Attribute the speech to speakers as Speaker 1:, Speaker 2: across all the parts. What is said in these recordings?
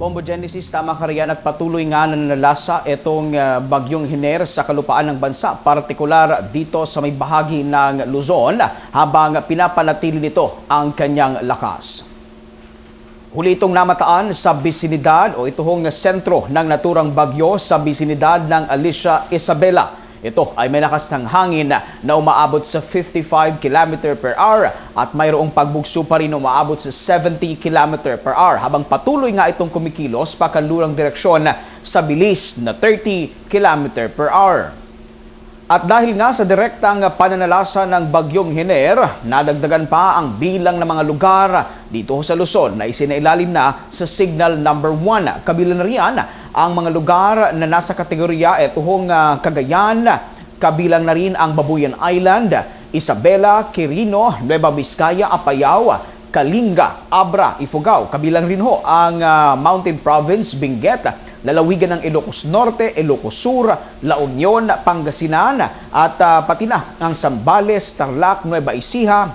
Speaker 1: Bombo Genesis, tama ka riyan at patuloy nga na nanalasa itong ah, bagyong Hiner sa kalupaan ng bansa, partikular dito sa may bahagi ng Luzon habang pinapanatili nito ang kanyang lakas. Huli itong namataan sa bisinidad o ituhong sentro ng naturang bagyo sa bisinidad ng Alicia Isabela. Ito ay may lakas ng hangin na umaabot sa 55 km per hour at mayroong pagbugso pa rin umaabot sa 70 km per hour habang patuloy nga itong kumikilos pa kanlurang direksyon sa bilis na 30 km per hour. At dahil nga sa direktang pananalasa ng Bagyong Hiner, nadagdagan pa ang bilang ng mga lugar dito sa Luzon na isinailalim na sa Signal Number 1. Kabilang na riyan ang mga lugar na nasa kategorya etuhong uh, Cagayan, kabilang na rin ang Babuyan Island, Isabela, Quirino, Nueva Vizcaya, Apayao, Kalinga, Abra, Ifugao. Kabilang rin ho ang ah, Mountain Province, Benguet, lalawigan ng Ilocos Norte, Ilocos Sur, La Union, Pangasinan at ah, pati na ang Zambales, Tarlac, Nueva Ecija,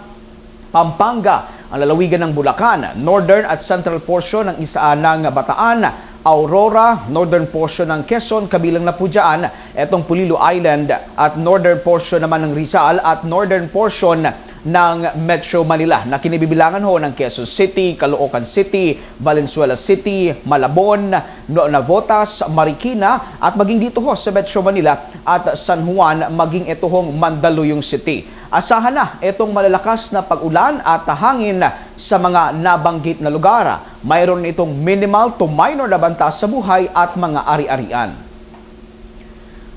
Speaker 1: Pampanga, ang lalawigan ng Bulacan, northern at central portion ng isa ng Bataan, Aurora, northern portion ng Quezon, kabilang na po dyan, etong Pulilo Island at northern portion naman ng Rizal at northern portion ng Metro Manila na kinibibilangan ho ng Quezon City, Caloocan City, Valenzuela City, Malabon, Navotas, Marikina at maging dito ho sa Metro Manila at San Juan maging ito hong Mandaluyong City. Asahan na itong malalakas na pag-ulan at hangin sa mga nabanggit na lugar. Mayroon itong minimal to minor na banta sa buhay at mga ari-arian.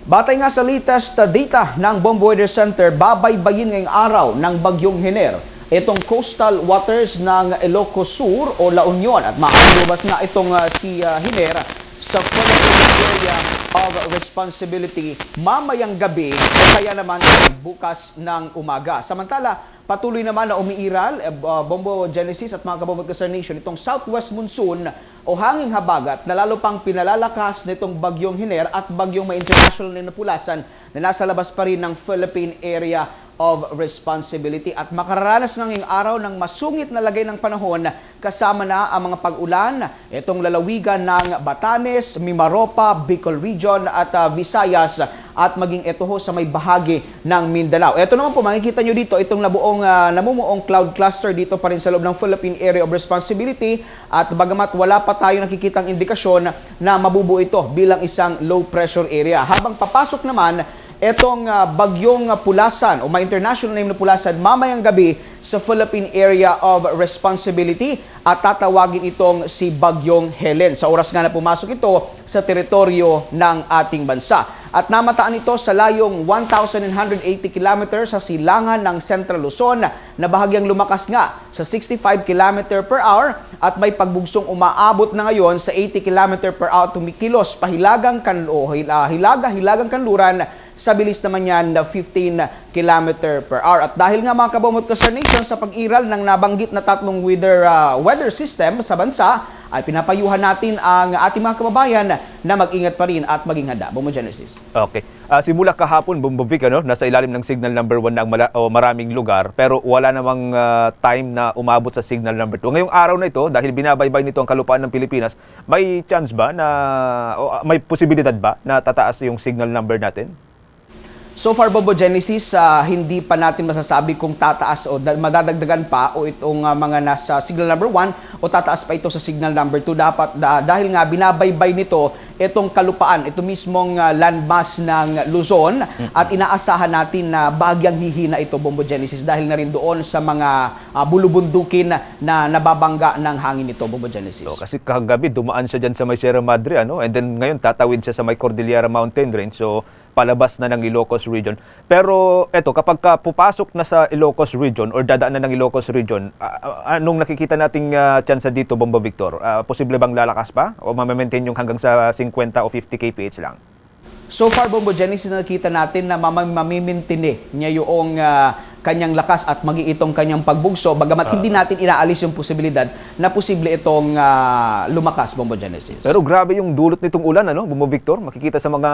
Speaker 1: Batay nga sa latest data ng Bombo Weather Center, babaybayin ngayong araw ng Bagyong Hiner itong coastal waters ng Ilocos Sur o La Union at maaalubas na itong ah, si ah, Hiner sa Philippine Area of Responsibility mamayang gabi o kaya naman bukas ng umaga. Samantala, patuloy naman na umiiral, uh, Bombo Genesis at mga kabomot Sir Nation, itong southwest monsoon o hanging habagat na lalo pang pinalalakas nitong bagyong Hiner at bagyong may international na napulasan na nasa labas pa rin ng Philippine Area of Responsibility at makararanas ng ngayong araw ng masungit na lagay ng panahon kasama na ang mga pag-ulan, itong lalawigan ng Batanes, Mimaropa, Bicol Region at uh, Visayas at maging ito ho sa may bahagi ng Mindanao. Ito naman po, makikita nyo dito, itong nabuong, uh, namumuong cloud cluster dito pa rin sa loob ng Philippine Area of Responsibility at bagamat wala pa tayo nakikitang indikasyon na mabubuo ito bilang isang low pressure area. Habang papasok naman, Etong ah, bagyong ah, pulasan o may international name na pulasan mamayang gabi sa Philippine Area of Responsibility at tatawagin itong si Bagyong Helen. Sa oras nga na pumasok ito sa teritoryo ng ating bansa. At namataan ito sa layong 1,180 km sa silangan ng Central Luzon na bahagyang lumakas nga sa 65 km per hour at may pagbugsong umaabot na ngayon sa 80 km per hour tumikilos pahilagang kan o hila- hilaga hilagang kanluran sa bilis naman yan na 15 km per hour. At dahil nga mga kabomot sa nation sa pag-iral ng nabanggit na tatlong weather, ah, weather system sa bansa, ay pinapayuhan natin ang ating mga kababayan na mag-ingat pa rin at maging handa. Bomo Genesis.
Speaker 2: Okay. Ah, simula kahapon, Bumbovic, ano, nasa ilalim ng signal number 1 ng o maraming lugar, pero wala namang ah, time na umabot sa signal number 2. Ngayong araw na ito, dahil binabaybay nito ang kalupaan ng Pilipinas, may chance ba na, o, ah, may posibilidad ba na tataas yung signal number natin?
Speaker 1: So far, Bobo Genesis, ah, hindi pa natin masasabi kung tataas o da- madadagdagan pa o itong ah, mga nasa signal number 1 o tataas pa ito sa signal number 2. Dapat, da- dahil nga binabaybay nito itong kalupaan, ito mismong ah, landmass ng Luzon at inaasahan natin na bagyang hihina ito, Bombo Genesis, dahil na rin doon sa mga ah, bulubundukin na nababangga ng hangin nito, Bombo Genesis.
Speaker 2: So, kasi kagabi, dumaan siya dyan sa may Sierra Madre, ano? and then ngayon tatawid siya sa may Cordillera Mountain Range. So, palabas na ng Ilocos Region. Pero eto, kapag ka pupasok na sa Ilocos Region or dadaan na ng Ilocos Region, a- anong nakikita nating uh, chance dito, Bombo Victor? Ah, posible bang lalakas pa? O mamaintain yung hanggang sa 50 o 50 kph lang?
Speaker 1: So far, Bombo Genesis, nakikita natin na mamam- mamimintini niya yung ah, kanyang lakas at magiitong kanyang pagbugso, bagamat hindi natin inaalis yung posibilidad na posible itong ah, lumakas, Bombo Genesis.
Speaker 2: Pero grabe yung dulot nitong ulan, ano, Bombo Victor? Makikita sa mga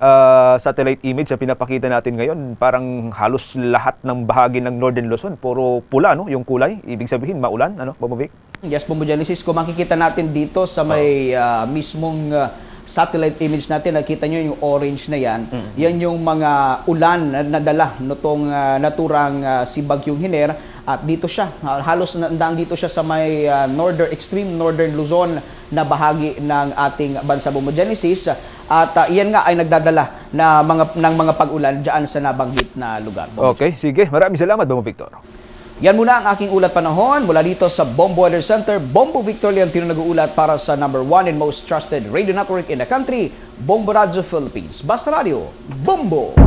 Speaker 2: ah, satellite image na pinapakita natin ngayon, parang halos lahat ng bahagi ng Northern Luzon, puro pula, no? Yung kulay. Ibig sabihin, maulan, ano, Vic?
Speaker 1: Yes, Genesis, kung makikita natin dito sa may ah, mismong ah, satellite image natin, nakita nyo yung orange na yan. Yan yung mga ulan na nadala nitong ah, naturang ah, si Bagyong Hiner. At dito siya, halos nandang dito siya sa may ah, northern, extreme northern Luzon na bahagi ng ating bansa Genesis. At ah, iyan nga ay nagdadala na mga, ng mga pag-ulan dyan sa nabanggit na lugar. Bombo
Speaker 2: Okay, sige. Maraming salamat, Bobo Victor.
Speaker 1: yan muna ang aking ulat panahon mula dito sa Bombo Weather Center. Bombo Victor Leontino nag-uulat para sa number one and most trusted radio network in the country, Bombo Radio Philippines. Basta Radio, Bombo!